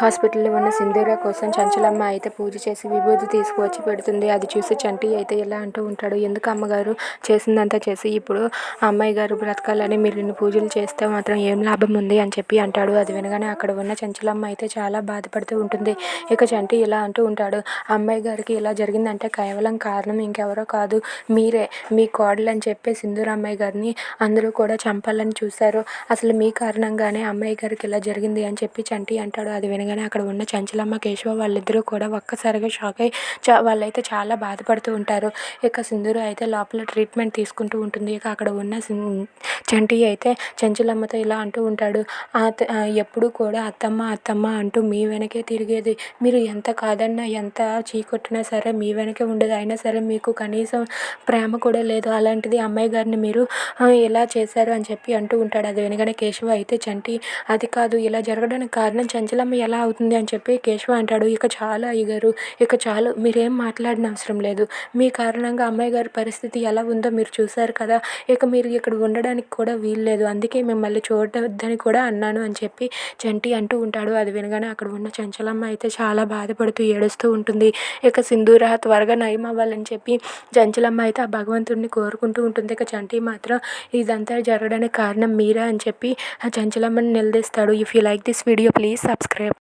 హాస్పిటల్లో ఉన్న సింధూర కోసం చంచలమ్మ అయితే పూజ చేసి విభూతి తీసుకువచ్చి పెడుతుంది. అది చూసి చంటి అయితే ఇలా అంటూ ఉంటాడు. ఎందుకు అమ్మగారు చేసిందంతా చేసి ఇప్పుడు అమ్మాయి గారు బ్రతకాలని మీరు ఇన్ని పూజలు చేస్తే మాత్రం ఏం లాభం ఉంది అని చెప్పి అంటాడు. అది వినగానే అక్కడ ఉన్న చంచలమ్మ అయితే చాలా బాధపడుతూ ఉంటుంది. ఇక చంటి ఇలా అంటూ ఉంటాడు. అమ్మాయి గారికి ఇలా జరిగిందంటే కేవలం కారణం ఇంకెవరో కాదు మీరే. మీ కోడలు అని చెప్పి సింధూర అమ్మాయి గారిని అందరూ కూడా చంపాలని చూశారు. అసలు మీ కారణంగానే అమ్మాయి గారికి ఇలా జరిగింది అని చెప్పి చంటి అంటాడు. అది వినగానే అక్కడ ఉన్న చంచలమ్మ కేశవ వాళ్ళిద్దరూ కూడా ఒక్కసారిగా షాక్ అయ్యి చా వాళ్ళైతే చాలా బాధపడుతూ ఉంటారు. ఇక సింధూరు అయితే లోపల ట్రీట్మెంట్ తీసుకుంటూ ఉంటుంది. ఇక అక్కడ ఉన్న చంటి అయితే చంచలమ్మతో ఇలా అంటూ ఉంటాడు. ఎప్పుడు కూడా అత్తమ్మ అత్తమ్మ అంటూ మీ వెనకే తిరిగేది. మీరు ఎంత కాదన్నా ఎంత చీకొట్టినా సరే మీ వెనకే ఉండదు. అయినా సరే మీకు కనీసం ప్రేమ కూడా లేదు. అలాంటిది అమ్మాయి గారిని మీరు ఎలా ఇలా చేశారు అని చెప్పి అంటూ ఉంటాడు. అది వెనకనే కేశవ అయితే చంటి అది కాదు. ఇలా జరగడానికి కారణం చంచలమ్మ ఎలా అవుతుంది అని చెప్పి కేశవ అంటాడు. ఇక చాలా అయ్యగారు ఇక చాలు మీరేం మాట్లాడిన అవసరం లేదు. మీ కారణంగా అమ్మాయి గారి పరిస్థితి ఎలా ఉందో మీరు చూశారు కదా. ఇక మీరు ఇక్కడ ఉండడానికి కూడా వీల్లేదు అందుకే మిమ్మల్ని చూడవద్దని కూడా అన్నాను అని చెప్పి చంటి అంటూ ఉంటాడు. అది వినగానే అక్కడ ఉన్న చంచలమ్మ అయితే చాలా బాధపడుతూ ఏడుస్తూ ఉంటుంది. ఇక సింధూర త్వరగా నయం అవ్వాలని చెప్పి చంచలమ్మ అయితే ఆ భగవంతుడిని కోరుకుంటూ ఉంటుంది. ఇక చంటి మాత్రం ఇదంతా జరగడానికి కారణం మీరా అని చెప్పి ఆ చంచలమ్మని నిలదీస్తాడు. If you like this video please subscribe